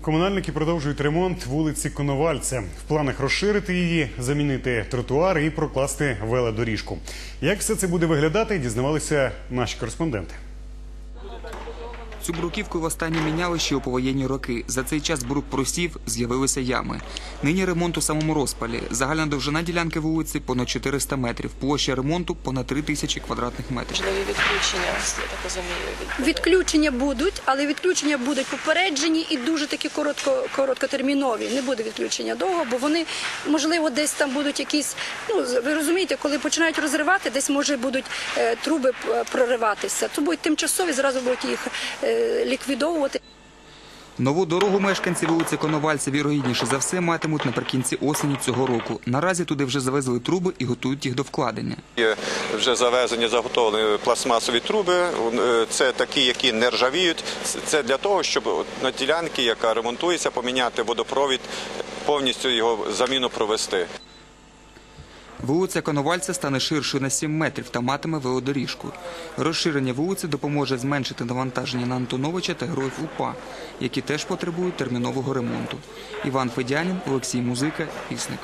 Комунальники продовжують ремонт вулиці Коновальця. В планах розширити її, замінити тротуар і прокласти велодоріжку. Як все це буде виглядати, дізнавалися наші кореспонденти. Цю бруківку востаннє міняли ще у повоєнні роки. За цей час брук просів, з'явилися ями. Нині ремонт у самому розпалі. Загальна довжина ділянки вулиці понад 400 метрів. Площа ремонту понад 3 тисячі квадратних метрів. Можливі відключення, я так розумію. Відключення будуть, але відключення будуть попереджені і дуже такі коротко, короткотермінові. Не буде відключення довго, бо вони, можливо, десь там будуть якісь. Ну ви розумієте, коли починають розривати, десь може будуть е, труби е, прориватися. То будуть тимчасові, зразу будуть їх е, ліквідовувати. Нову дорогу мешканці вулиці Коновальця вірогідніше за все матимуть наприкінці осені цього року. Наразі туди вже завезли труби і готують їх до вкладення. Є вже завезені заготовлені пластмасові труби. Е, Це такі, які не ржавіють. Це для того, щоб на ділянці, яка ремонтується, поміняти водопровід, повністю його заміну провести. Вулиця Коновальця стане ширшою на 7 метрів та матиме велодоріжку. Розширення вулиці допоможе зменшити навантаження на Антоновича та героїв УПА, які теж потребують термінового ремонту. Іван Федянін, Олексій Музика, Пісник.